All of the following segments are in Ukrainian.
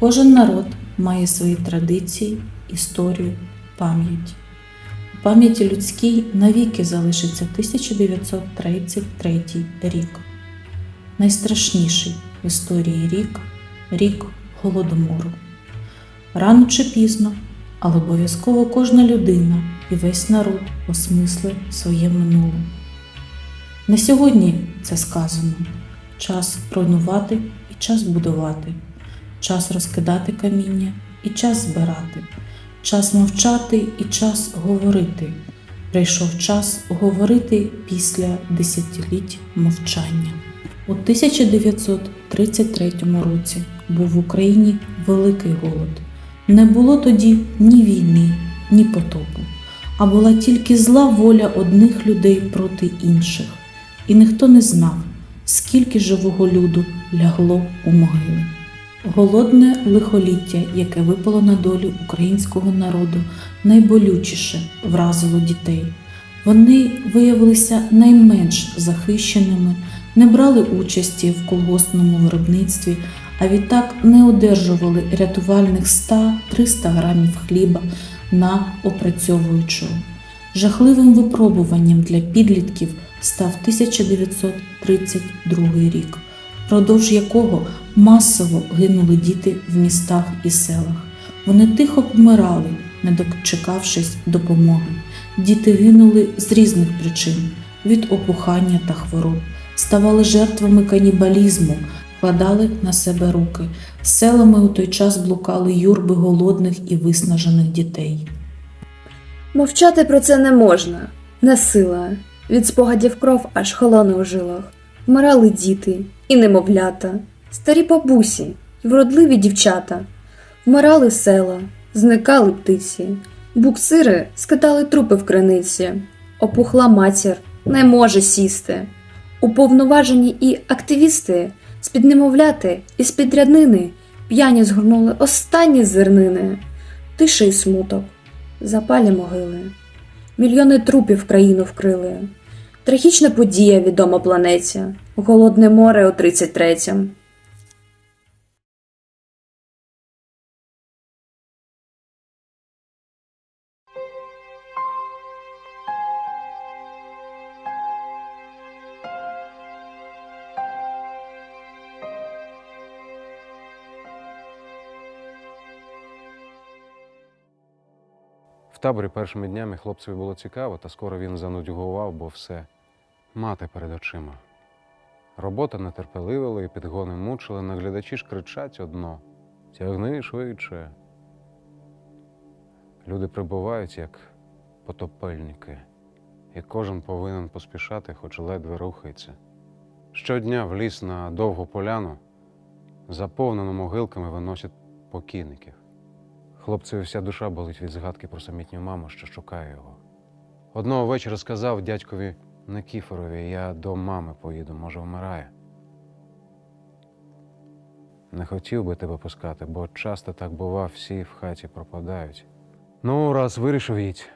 Кожен народ має свої традиції, історію, пам'ять. У пам'яті людській навіки залишиться 1933 рік. Найстрашніший в історії рік рік голодомору. Рано чи пізно, але обов'язково кожна людина і весь народ осмислить своє минуле. На сьогодні це сказано: час руйнувати і час будувати, час розкидати каміння і час збирати, час мовчати і час говорити. Прийшов час говорити після десятиліть мовчання. У 1933 році був в Україні великий голод. Не було тоді ні війни, ні потопу, а була тільки зла воля одних людей проти інших, і ніхто не знав, скільки живого люду лягло у могили. Голодне лихоліття, яке випало на долю українського народу, найболючіше вразило дітей. Вони виявилися найменш захищеними, не брали участі в колгоспному виробництві, а відтак не одержували рятувальних 100-300 грамів хліба на опрацьовуючого. Жахливим випробуванням для підлітків став 1932 рік, впродовж якого масово гинули діти в містах і селах. Вони тихо помирали, не дочекавшись допомоги. Діти гинули з різних причин від опухання та хвороб, ставали жертвами канібалізму, кладали на себе руки. Селами у той час блукали юрби голодних і виснажених дітей. Мовчати про це не можна, не сила. Від спогадів кров аж холоне у жилах. Вмирали діти і немовлята, старі бабусі й вродливі дівчата. Вмирали села, зникали птиці, буксири скидали трупи в криниці. Опухла матір не може сісти. Уповноважені і активісти з-під немовляти і з-під ряднини п'яні згорнули останні зернини, тиша й смуток, запалі могили. Мільйони трупів країну вкрили. Трагічна подія відома планеті. Голодне море у 33-м. Таборі першими днями хлопцеві було цікаво, та скоро він занудьгував, бо все мати перед очима. Робота нетерпеливила і підгони мучили, наглядачі ж кричать одно тягни швидше. Люди прибувають, як потопельники, і кожен повинен поспішати, хоч ледве рухається. Щодня в ліс на довгу поляну, заповнену могилками, виносять покійників. Хлопцеві вся душа болить від згадки про самітню маму, що шукає його. Одного вечора сказав дядькові Никіфорові, я до мами поїду, може, вмирає. Не хотів би тебе пускати, бо часто так бува, всі в хаті пропадають. Ну, раз вирішив їдь.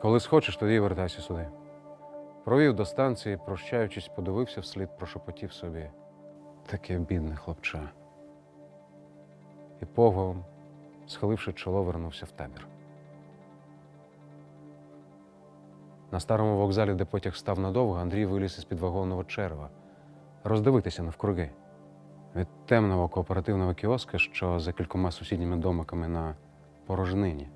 Коли схочеш, тоді вертайся сюди. Провів до станції, прощаючись, подивився вслід, прошепотів собі. Таке бідне хлопча. І поголом схиливши чоло, вернувся в табір. На старому вокзалі, де потяг став надовго, Андрій виліз із під вагонного черва, роздивитися навкруги. Від темного кооперативного кіоска, що за кількома сусідніми домиками на порожнині.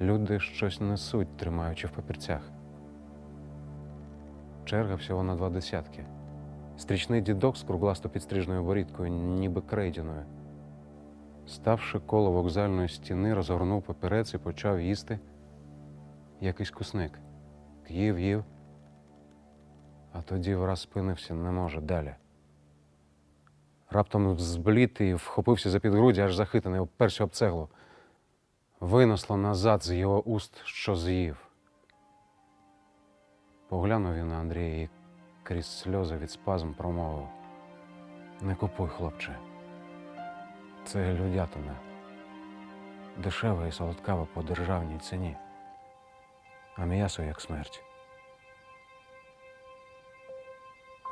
Люди щось несуть, тримаючи в папірцях. Черга всього на два десятки. Стрічний дідок з кругласто підстрижною борідкою, ніби крейдяною. Ставши коло вокзальної стіни, розгорнув папірець і почав їсти якийсь кусник. Їв, їв, а тоді враз спинився, не може далі. Раптом зблід і вхопився за підгруді, аж захитаний, оперся об цеглу. Винесло назад з його уст, що з'їв. Поглянув він на Андрія і крізь сльози від спазм промовив: Не купуй, хлопче. Це людятина. Дешева і солодкава по державній ціні, а м'ясо як смерть.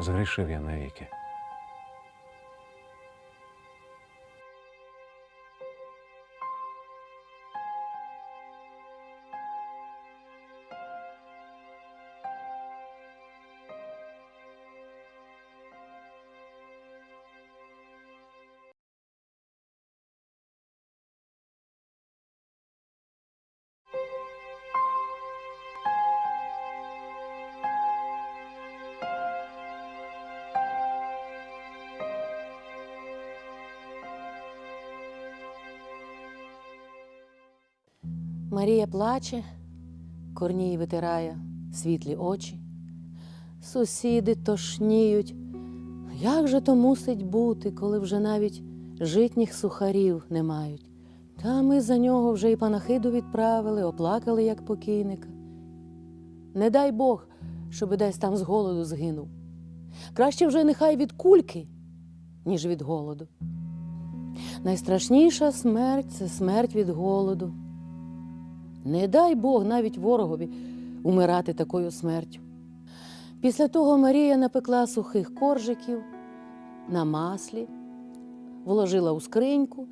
Згрішив я навіки. Марія плаче, Корній витирає світлі очі. Сусіди тошніють. Як же то мусить бути, коли вже навіть житніх сухарів не мають? Та ми за нього вже і панахиду відправили, оплакали як покійника. Не дай Бог, щоби десь там з голоду згинув. Краще вже нехай від кульки, ніж від голоду. Найстрашніша смерть це смерть від голоду. Не дай Бог навіть ворогові умирати такою смертю. Після того Марія напекла сухих коржиків на маслі, вложила у скриньку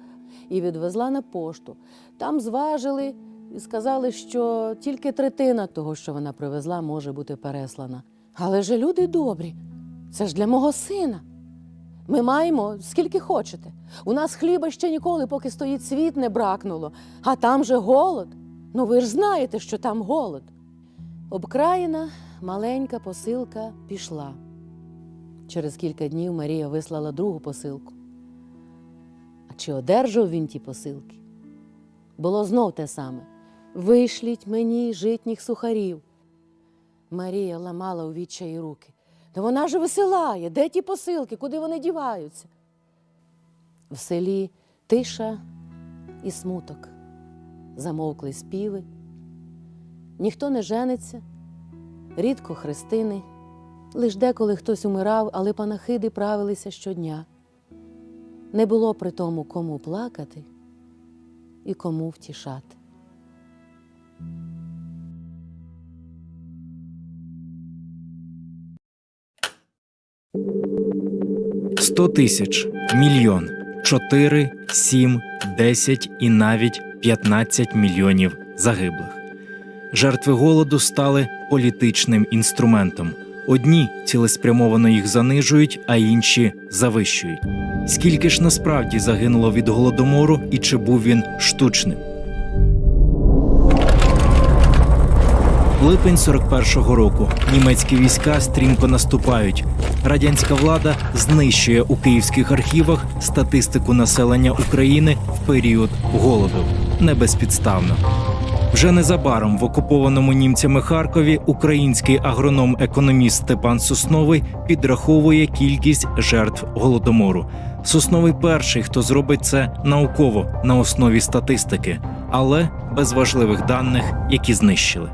і відвезла на пошту. Там зважили і сказали, що тільки третина того, що вона привезла, може бути переслана. Але ж люди добрі, це ж для мого сина. Ми маємо скільки хочете. У нас хліба ще ніколи, поки стоїть світ, не бракнуло, а там же голод. Ну ви ж знаєте, що там голод. Обкраєна маленька посилка пішла. Через кілька днів Марія вислала другу посилку. А чи одержав він ті посилки? Було знов те саме. Вишліть мені житніх сухарів. Марія ламала у відчаї руки. Та вона ж висилає, де ті посилки, куди вони діваються? В селі тиша і смуток, замовкли співи. Ніхто не жениться, рідко хрестини, лиш деколи хтось умирав, але панахиди правилися щодня. Не було при тому кому плакати і кому втішати. Сто тисяч, мільйон, чотири, сім, десять і навіть 15 мільйонів загиблих. Жертви голоду стали політичним інструментом. Одні цілеспрямовано їх занижують, а інші завищують. Скільки ж насправді загинуло від голодомору і чи був він штучним? Липень 41-го року німецькі війська стрімко наступають. Радянська влада знищує у київських архівах статистику населення України в період голоду. Не безпідставно. Вже незабаром в окупованому німцями Харкові український агроном-економіст Степан Сосновий підраховує кількість жертв голодомору. Сосновий перший, хто зробить це науково на основі статистики, але без важливих даних, які знищили.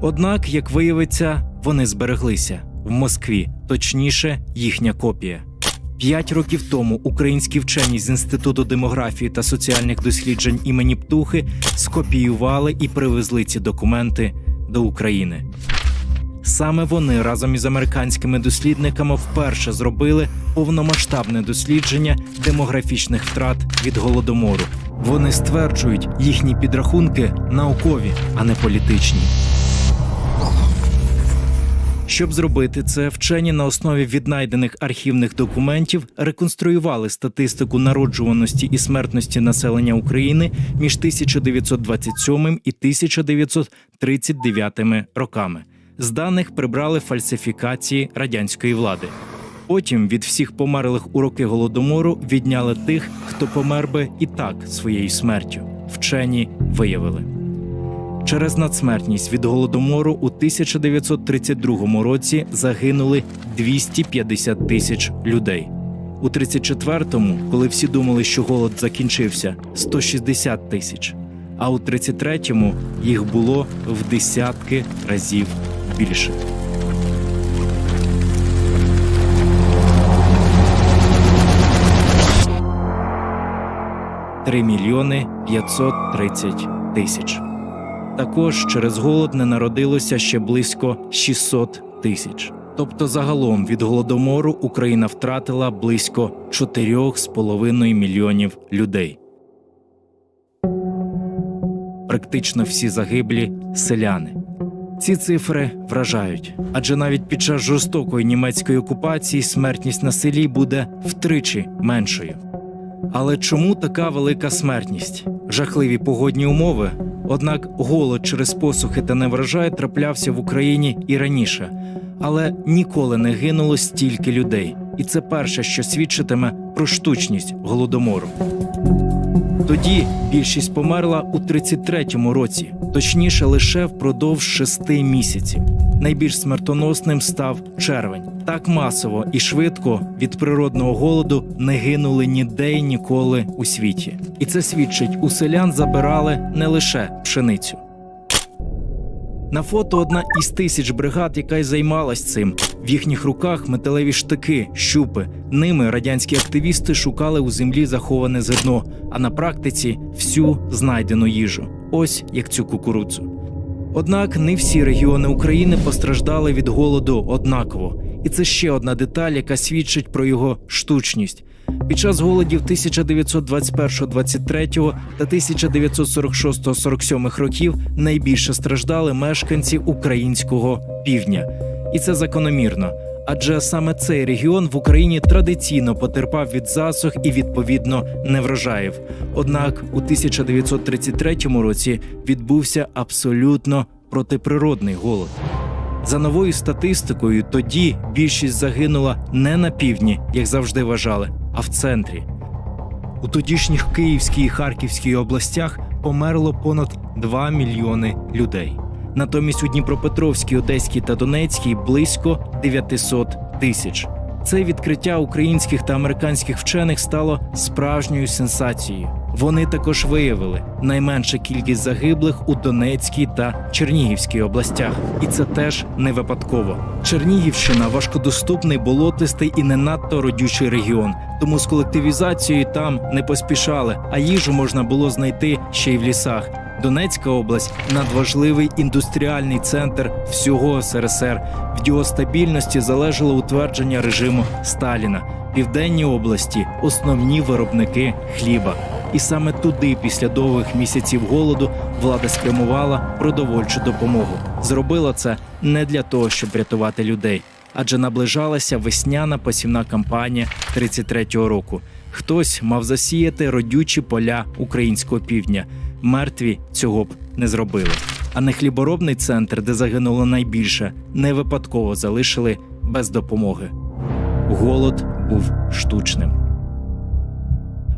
Однак, як виявиться, вони збереглися в Москві, точніше, їхня копія. П'ять років тому українські вчені з інституту демографії та соціальних досліджень імені Птухи скопіювали і привезли ці документи до України. Саме вони разом із американськими дослідниками вперше зробили повномасштабне дослідження демографічних втрат від голодомору. Вони стверджують, їхні підрахунки наукові, а не політичні. Щоб зробити це, вчені на основі віднайдених архівних документів реконструювали статистику народжуваності і смертності населення України між 1927 і 1939 роками. З даних прибрали фальсифікації радянської влади. Потім від всіх померлих у роки голодомору відняли тих, хто помер би і так своєю смертю. Вчені виявили. Через надсмертність від голодомору у 1932 році загинули 250 тисяч людей. У 34-му, коли всі думали, що голод закінчився, 160 тисяч. А у 33-му їх було в десятки разів більше. Три мільйони 530 тисяч. Також через голод не народилося ще близько 600 тисяч. Тобто, загалом від голодомору Україна втратила близько 4,5 мільйонів людей. Практично всі загиблі селяни. Ці цифри вражають, адже навіть під час жорстокої німецької окупації смертність на селі буде втричі меншою. Але чому така велика смертність? Жахливі погодні умови. Однак голод через посухи та неврожай траплявся в Україні і раніше, але ніколи не гинуло стільки людей, і це перше, що свідчитиме про штучність голодомору. Тоді більшість померла у 33-му році, точніше лише впродовж шести місяців. Найбільш смертоносним став червень. Так масово і швидко від природного голоду не гинули ніде й ніколи у світі. І це свідчить, у селян забирали не лише пшеницю. На фото одна із тисяч бригад, яка й займалась цим. В їхніх руках металеві штики, щупи. Ними радянські активісти шукали у землі заховане зерно, а на практиці всю знайдену їжу. Ось як цю кукурудзу. Однак не всі регіони України постраждали від голоду однаково, і це ще одна деталь, яка свідчить про його штучність. Під час голодів 1921-23 та 1946-47 років найбільше страждали мешканці українського півдня, і це закономірно. Адже саме цей регіон в Україні традиційно потерпав від засух і відповідно неврожаїв. Однак у 1933 році відбувся абсолютно протиприродний голод. За новою статистикою, тоді більшість загинула не на півдні, як завжди вважали, а в центрі. У тодішніх Київській і Харківській областях померло понад 2 мільйони людей. Натомість у Дніпропетровській, Одеській та Донецькій близько 900 тисяч. Це відкриття українських та американських вчених стало справжньою сенсацією. Вони також виявили найменша кількість загиблих у Донецькій та Чернігівській областях, і це теж не випадково. Чернігівщина важкодоступний, болотистий і не надто родючий регіон. Тому з колективізацією там не поспішали, а їжу можна було знайти ще й в лісах. Донецька область надважливий індустріальний центр всього СРСР. В його стабільності залежало утвердження режиму Сталіна. Південні області основні виробники хліба. І саме туди, після довгих місяців голоду, влада спрямувала продовольчу допомогу. Зробила це не для того, щоб рятувати людей, адже наближалася весняна посівна кампанія 33-го року. Хтось мав засіяти родючі поля українського півдня. Мертві цього б не зробили. А не хліборобний центр, де загинуло найбільше, не випадково залишили без допомоги. Голод був штучним.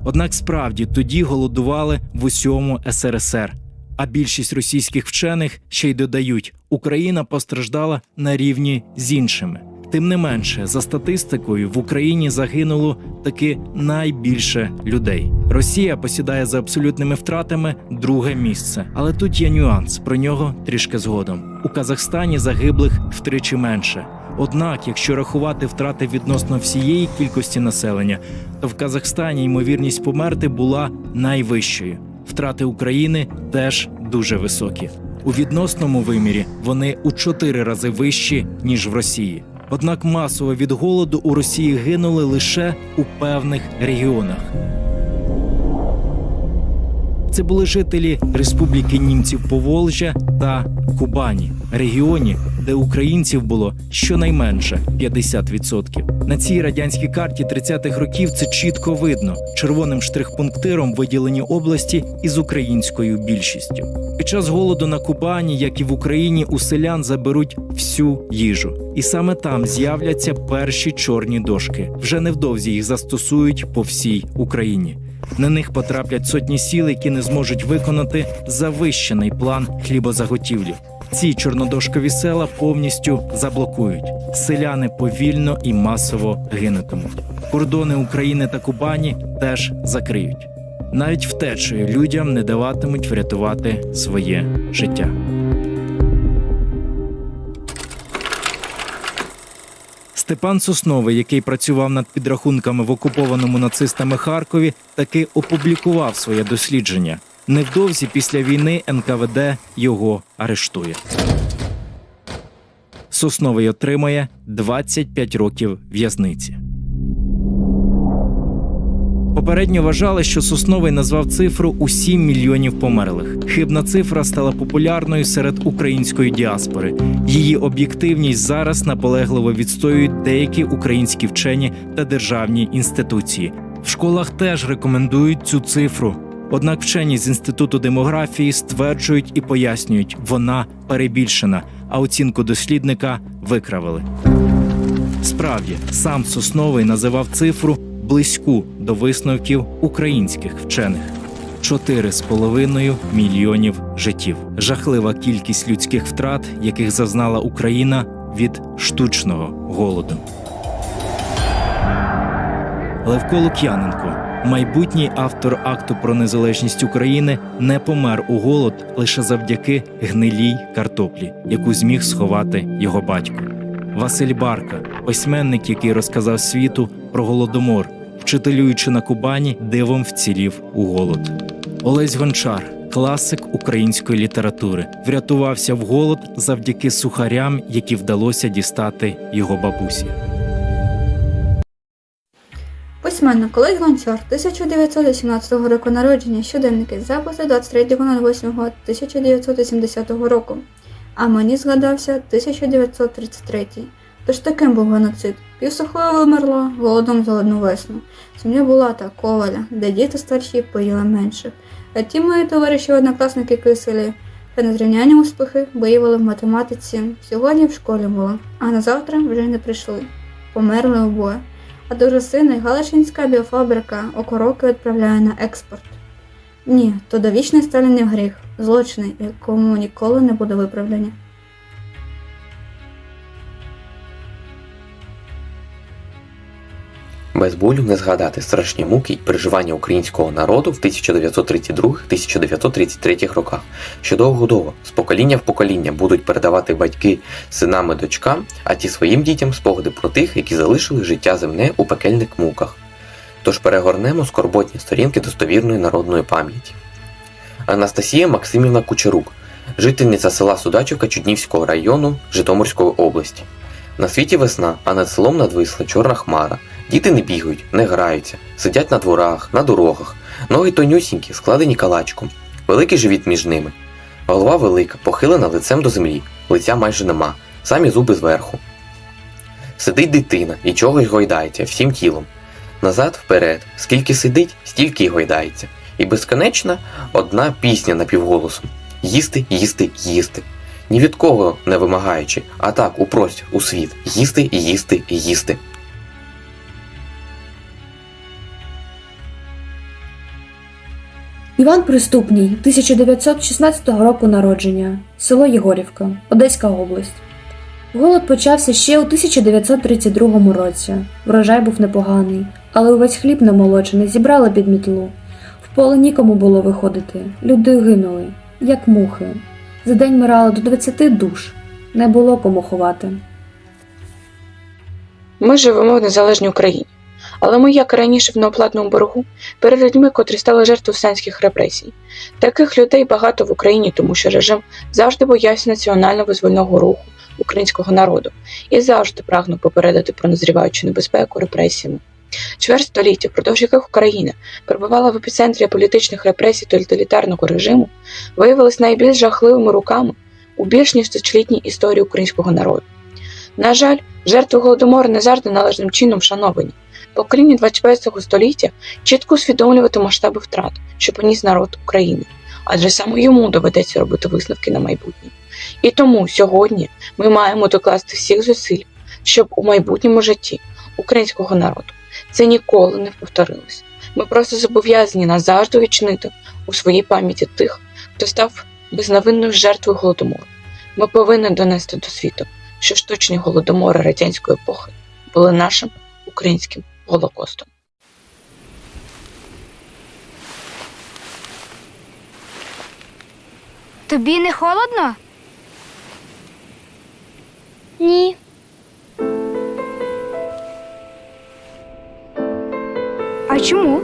Однак справді тоді голодували в усьому СРСР. А більшість російських вчених ще й додають, Україна постраждала на рівні з іншими. Тим не менше, за статистикою, в Україні загинуло таки найбільше людей. Росія посідає за абсолютними втратами друге місце. Але тут є нюанс, про нього трішки згодом. У Казахстані загиблих втричі менше. Однак, якщо рахувати втрати відносно всієї кількості населення, то в Казахстані ймовірність померти була найвищою. Втрати України теж дуже високі. У відносному вимірі вони у чотири рази вищі ніж в Росії. Однак масово від голоду у Росії гинули лише у певних регіонах. Це були жителі Республіки Німців Поволжя та Кубані, регіоні, де українців було щонайменше 50%. На цій радянській карті 30-х років це чітко видно. Червоним штрихпунктиром виділені області із українською більшістю. Під час голоду на Кубані, як і в Україні, у селян заберуть всю їжу, і саме там з'являться перші чорні дошки. Вже невдовзі їх застосують по всій Україні. На них потраплять сотні сіл, які не зможуть виконати завищений план хлібозаготівлі. Ці чорнодошкові села повністю заблокують. Селяни повільно і масово гинутимуть. Кордони України та Кубані теж закриють. Навіть втечею людям не даватимуть врятувати своє життя. Степан Сосновий, який працював над підрахунками в окупованому нацистами Харкові, таки опублікував своє дослідження. Невдовзі після війни НКВД його арештує. Сосновий отримає 25 років в'язниці. Попередньо вважали, що Сосновий назвав цифру у 7 мільйонів померлих. Хибна цифра стала популярною серед української діаспори. Її об'єктивність зараз наполегливо відстоюють деякі українські вчені та державні інституції. В школах теж рекомендують цю цифру. Однак вчені з інституту демографії стверджують і пояснюють, вона перебільшена, а оцінку дослідника викравили. Справді, сам Сосновий називав цифру близьку до висновків українських вчених. 4,5 мільйонів життів. Жахлива кількість людських втрат, яких зазнала Україна від штучного голоду. Левко Лук'яненко, майбутній автор акту про незалежність України, не помер у голод лише завдяки гнилій картоплі, яку зміг сховати його батько. Василь Барка, письменник, який розказав світу про голодомор, вчителюючи на Кубані, дивом вцілів у голод. Олесь Гончар, класик української літератури, врятувався в голод завдяки сухарям, які вдалося дістати його бабусі. Письменник Олесь Гончар, 1918 року народження, щоденники, записи 23.08.1980 року. А мені згадався 1933. Тож таким був геноцид. Півсухою вимерла, голодом за одну весну. Сім'я була та коваля, де діти старші поїли менших. А ті мої товариші однокласники киселі, та незрівняні успіхи виявили в математиці. Сьогодні в школі були, а на завтра вже не прийшли. Померли обоє. А дуже сини Галишинська біофабрика окороки відправляє на експорт. Ні, то довічний сталінний гріх, злочини, якому ніколи не буде виправдання. Без болю не згадати страшні муки й переживання українського народу в 1932-1933 роках, що довго-довго з покоління в покоління будуть передавати батьки синам і дочкам, а ті своїм дітям спогади про тих, які залишили життя земне у пекельних муках. Тож перегорнемо скорботні сторінки достовірної народної пам'яті. Анастасія Максимівна Кучерук, жительниця села Судачівка Чуднівського району Житомирської області. На світі весна, а над селом надвисла чорна хмара. Діти не бігають, не граються, сидять на дворах, на дорогах, ноги тонюсінькі, складені калачком, великий живіт між ними. Голова велика, похилена лицем до землі, лиця майже нема, самі зуби зверху. Сидить дитина і чогось гойдається всім тілом. Назад, вперед, скільки сидить, стільки й гойдається. І безконечна одна пісня напівголосом їсти, їсти, їсти. Ні від кого не вимагаючи, а так у простір, у світ, їсти, їсти, їсти. Іван Приступній, 1916 року народження, село Єгорівка, Одеська область. Голод почався ще у 1932 році. Врожай був непоганий, але увесь хліб намолочений зібрали під мітлу. В поле нікому було виходити. Люди гинули, як мухи. За день мирало до 20 душ. Не було кому ховати. Ми живемо в незалежній Україні, але ми, як раніше, в неоплатному боргу перед людьми, котрі стали жертвою сенських репресій. Таких людей багато в Україні, тому що режим завжди боявся національно-визвольного руху українського народу і завжди прагнув попередити про назріваючу небезпеку репресіями. Чверть століття, впродовж яких Україна перебувала в епіцентрі політичних репресій тоталітарного режиму, виявилась найбільш жахливими руками у більш ніж тисячолітній історії українського народу. На жаль, жертви голодомору не завжди належним чином вшановані. Покоління 21 століття чітко усвідомлювати масштаби втрат, що поніс народ України, адже саме йому доведеться робити висновки на майбутнє. І тому сьогодні ми маємо докласти всіх зусиль, щоб у майбутньому житті українського народу це ніколи не повторилось. Ми просто зобов'язані назавжди відчинити у своїй пам'яті тих, хто став безневинною жертвою голодомору. Ми повинні донести до світу, що штучні голодомори радянської епохи були нашим українським голокостом. Тобі не холодно? Ні. А чому?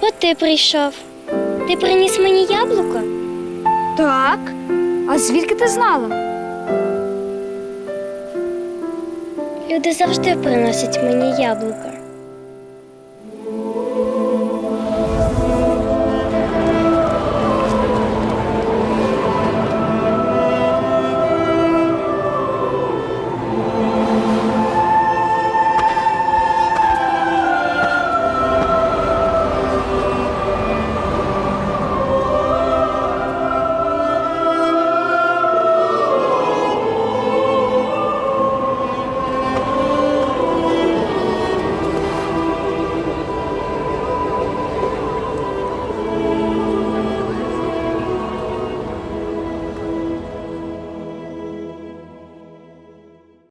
Бо ти прийшов. Ти приніс мені яблуко? Так. А звідки ти знала? Люди завжди приносять мені яблука.